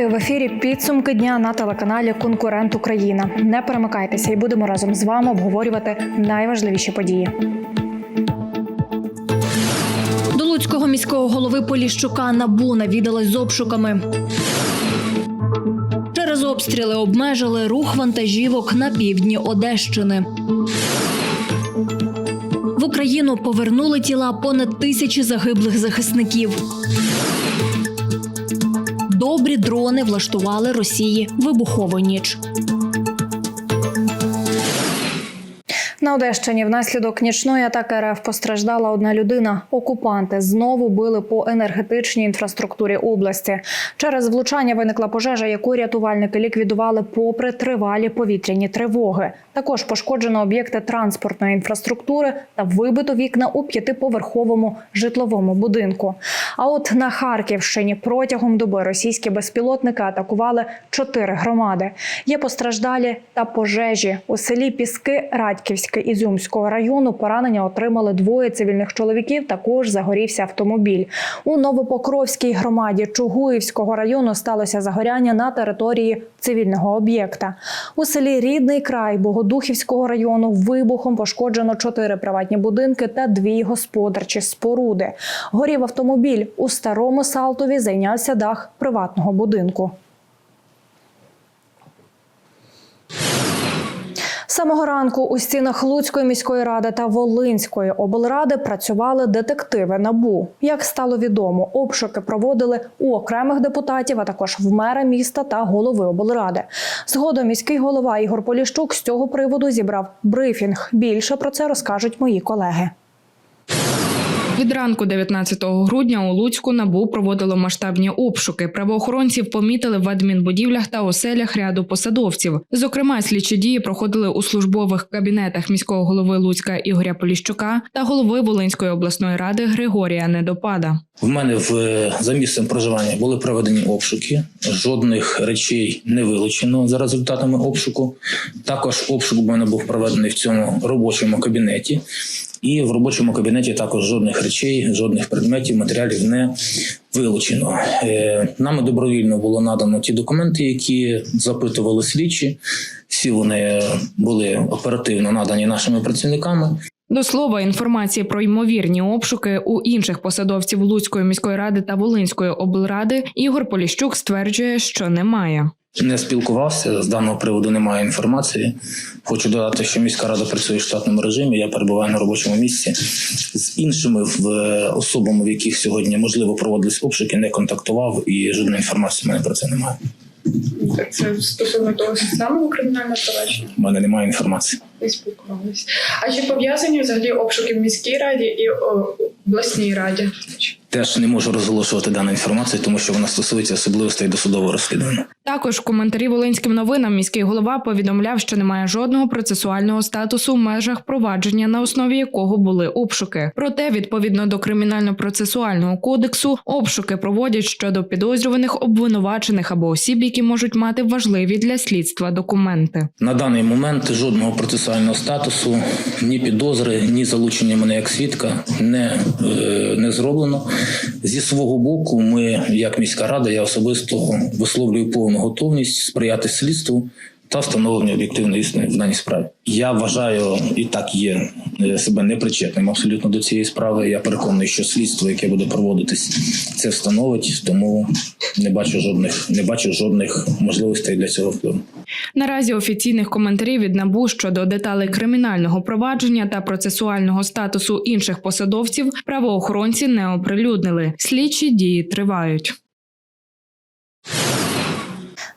Вітаю в ефірі. Підсумки дня на телеканалі Конкурент Україна. Не перемикайтеся і будемо разом з вами обговорювати найважливіші події. До Луцького міського голови Поліщука НАБУ навідалась з обшуками. Через обстріли обмежили рух вантажівок на півдні Одещини. В Україну повернули тіла понад тисячі загиблих захисників. Дрони влаштували Росії вибухову ніч. На Одещині внаслідок нічної атаки РФ постраждала одна людина. Окупанти знову били по енергетичній інфраструктурі області. Через влучання виникла пожежа, яку рятувальники ліквідували попри тривалі повітряні тривоги. Також пошкоджено об'єкти транспортної інфраструктури та вибито вікна у п'ятиповерховому житловому будинку. А от на Харківщині протягом доби російські безпілотники атакували чотири громади. Є постраждалі та пожежі у селі Піски Радьківське Ізюмського району. Поранення отримали двоє цивільних чоловіків. Також загорівся автомобіль. У Новопокровській громаді Чугуївського району сталося загоряння на території цивільного об'єкта. У селі Рідний край Богодухівського району вибухом пошкоджено чотири приватні будинки та дві господарчі споруди. Горів автомобіль у старому Салтові зайнявся дах приватного будинку. Самого ранку у стінах Луцької міської ради та Волинської облради працювали детективи набу. Як стало відомо, обшуки проводили у окремих депутатів, а також в мера міста та голови облради. Згодом міський голова Ігор Поліщук з цього приводу зібрав брифінг. Більше про це розкажуть мої колеги. Від ранку 19 грудня у Луцьку набу проводило масштабні обшуки. Правоохоронців помітили в адмінбудівлях та оселях ряду посадовців. Зокрема, слідчі дії проходили у службових кабінетах міського голови Луцька Ігоря Поліщука та голови Волинської обласної ради Григорія Недопада. В мене в за місцем проживання були проведені обшуки. Жодних речей не вилучено за результатами обшуку. Також обшук у мене був проведений в цьому робочому кабінеті, і в робочому кабінеті також жодних речей, жодних предметів, матеріалів не вилучено. Е, Нами добровільно було надано ті документи, які запитували слідчі. Всі вони були оперативно надані нашими працівниками. До слова, інформації про ймовірні обшуки у інших посадовців Луцької міської ради та Волинської облради Ігор Поліщук стверджує, що немає. Не спілкувався з даного приводу. Немає інформації. Хочу додати, що міська рада працює в штатному режимі. Я перебуваю на робочому місці з іншими в е, особами, в яких сьогодні можливо проводились обшуки, не контактував і жодної інформації в мене про це немає. Це стосовно того самого кримінального провадження У мене немає інформації. не спілкувалися. А чи пов'язані взагалі обшуки в міській раді і обласній раді? Теж не можу розголошувати дану інформацію, тому що вона стосується особливостей досудового розслідування. Також в коментарі Волинським новинам міський голова повідомляв, що немає жодного процесуального статусу в межах провадження, на основі якого були обшуки. Проте, відповідно до кримінально-процесуального кодексу, обшуки проводять щодо підозрюваних, обвинувачених або осіб, які можуть мати важливі для слідства документи. На даний момент жодного процесуального статусу, ні підозри, ні залучення мене як свідка не, е, не зроблено. Зі свого боку, ми, як міська рада, я особисто висловлюю повну готовність сприяти слідству та встановленню об'єктивної істини в даній справі. Я вважаю і так є е, себе непричетним абсолютно до цієї справи. Я переконаний, що слідство, яке буде проводитись, це встановить, тому не бачу жодних, не бачу жодних можливостей для цього впливу. Наразі офіційних коментарів від НАБУ щодо деталей кримінального провадження та процесуального статусу інших посадовців правоохоронці не оприлюднили. Слідчі дії тривають.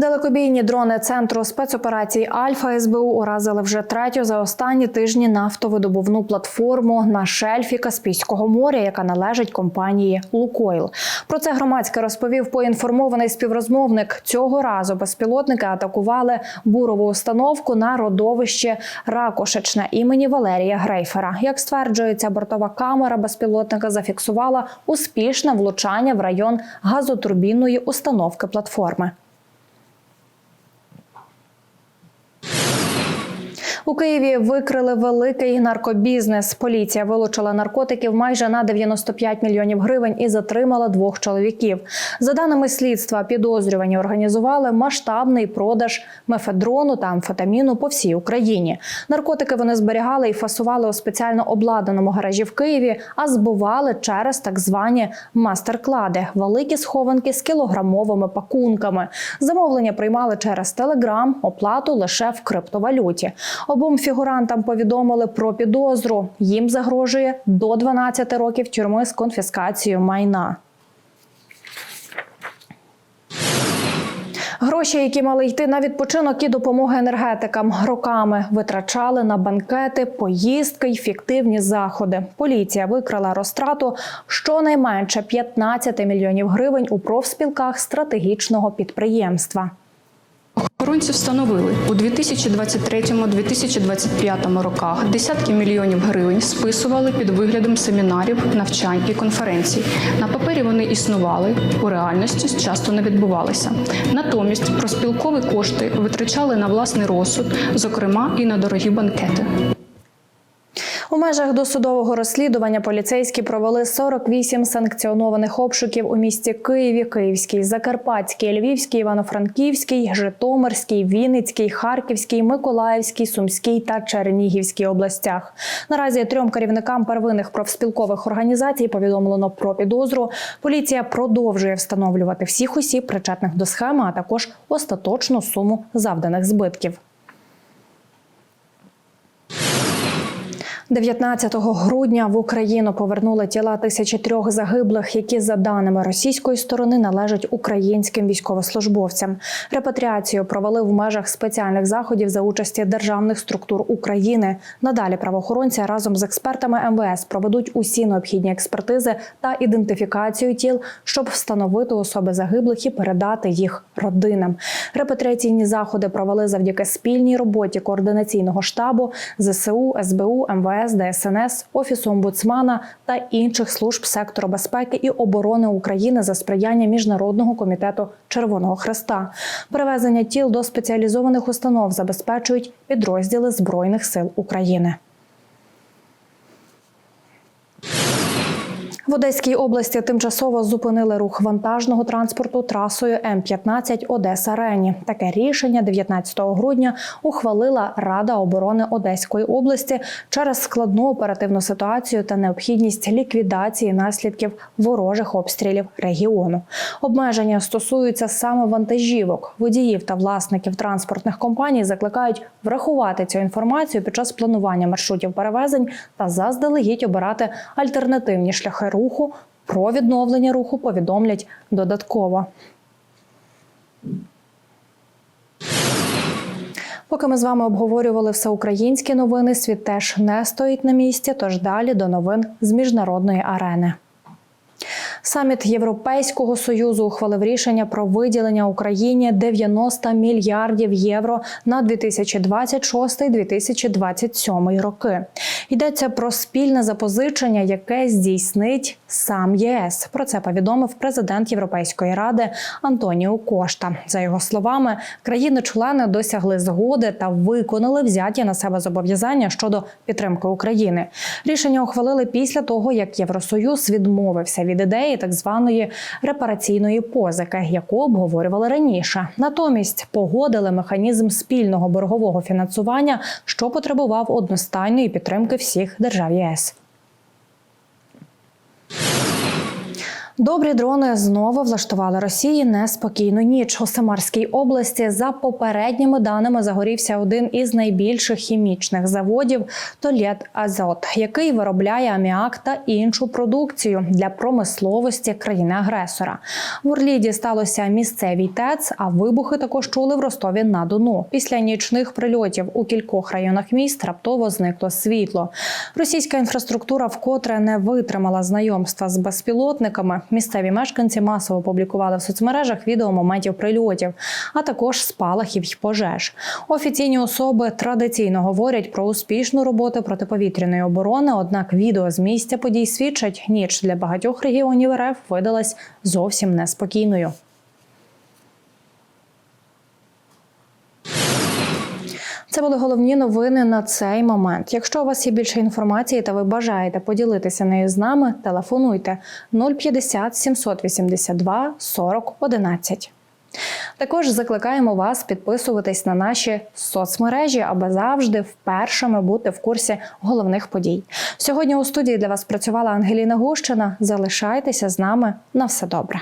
Далекобійні дрони центру спецоперацій Альфа СБУ уразили вже третю за останні тижні нафтовидобувну платформу на шельфі Каспійського моря, яка належить компанії Лукойл. Про це громадське розповів поінформований співрозмовник. Цього разу безпілотники атакували бурову установку на родовище Ракошечне імені Валерія Грейфера. Як стверджується, бортова камера безпілотника зафіксувала успішне влучання в район газотурбінної установки платформи. У Києві викрили великий наркобізнес. Поліція вилучила наркотиків майже на 95 мільйонів гривень і затримала двох чоловіків. За даними слідства, підозрювані організували масштабний продаж мефедрону та амфетаміну по всій Україні. Наркотики вони зберігали і фасували у спеціально обладнаному гаражі в Києві, а збували через так звані мастер-клади великі схованки з кілограмовими пакунками. Замовлення приймали через Телеграм, оплату лише в криптовалюті. Обом фігурантам повідомили про підозру. Їм загрожує до 12 років тюрми з конфіскацією майна. Гроші, які мали йти на відпочинок і допомоги енергетикам, роками витрачали на банкети, поїздки й фіктивні заходи. Поліція викрала розтрату щонайменше 15 мільйонів гривень у профспілках стратегічного підприємства. Охоронці встановили у 2023-2025 роках десятки мільйонів гривень списували під виглядом семінарів, навчань і конференцій. На папері вони існували, у реальності часто не відбувалися. Натомість проспілкові кошти витрачали на власний розсуд, зокрема і на дорогі банкети. У межах досудового розслідування поліцейські провели 48 санкціонованих обшуків у місті Києві, Київській, Закарпатській, Львівській, Івано-Франківській, Житомирській, Вінницькій, Харківській, Миколаївській, Сумській та Чернігівській областях. Наразі трьом керівникам первинних профспілкових організацій повідомлено про підозру. Поліція продовжує встановлювати всіх осіб, причетних до схеми, а також остаточну суму завданих збитків. 19 грудня в Україну повернули тіла тисячі трьох загиблих, які за даними російської сторони належать українським військовослужбовцям. Репатріацію провели в межах спеціальних заходів за участі державних структур України. Надалі правоохоронці разом з експертами МВС проведуть усі необхідні експертизи та ідентифікацію тіл, щоб встановити особи загиблих і передати їх родинам. Репатріаційні заходи провели завдяки спільній роботі координаційного штабу ЗСУ, СБУ, МВС, ДСНС, Офісу омбудсмана та інших служб сектору безпеки і оборони України за сприяння Міжнародного комітету Червоного Хреста. Перевезення тіл до спеціалізованих установ забезпечують підрозділи Збройних сил України. В Одеській області тимчасово зупинили рух вантажного транспорту трасою М-15 Одеса Рені. Таке рішення 19 грудня ухвалила Рада оборони Одеської області через складну оперативну ситуацію та необхідність ліквідації наслідків ворожих обстрілів регіону. Обмеження стосуються саме вантажівок. Водіїв та власників транспортних компаній закликають врахувати цю інформацію під час планування маршрутів перевезень та заздалегідь обирати альтернативні шляхи руху. Про відновлення руху повідомлять додатково. Поки ми з вами обговорювали всеукраїнські новини, світ теж не стоїть на місці. Тож далі до новин з міжнародної арени. Саміт Європейського союзу ухвалив рішення про виділення Україні 90 мільярдів євро на 2026-2027 роки. Йдеться про спільне запозичення, яке здійснить сам ЄС. Про це повідомив президент Європейської ради Антоніо Кошта. За його словами, країни-члени досягли згоди та виконали взяті на себе зобов'язання щодо підтримки України. Рішення ухвалили після того, як Євросоюз відмовився від ідеї так званої репараційної позики, яку обговорювали раніше. Натомість погодили механізм спільного боргового фінансування, що потребував одностайної підтримки всіх держав ЄС. Добрі дрони знову влаштували Росії неспокійну ніч у Самарській області. За попередніми даними загорівся один із найбільших хімічних заводів Толєт Азот, який виробляє аміак та іншу продукцію для промисловості країни-агресора. В Урліді сталося місцевій ТЕЦ, а вибухи також чули в Ростові на Дону. Після нічних прильотів у кількох районах міст раптово зникло світло. Російська інфраструктура вкотре не витримала знайомства з безпілотниками. Місцеві мешканці масово публікували в соцмережах відео моментів прильотів, а також спалахів й пожеж. Офіційні особи традиційно говорять про успішну роботу протиповітряної оборони. Однак відео з місця подій свідчать, ніч для багатьох регіонів РФ видалась зовсім неспокійною. Це були головні новини на цей момент. Якщо у вас є більше інформації та ви бажаєте поділитися нею з нами, телефонуйте 050 782 40 11. Також закликаємо вас підписуватись на наші соцмережі, аби завжди впершими бути в курсі головних подій. Сьогодні у студії для вас працювала Ангеліна Гущина. Залишайтеся з нами на все добре.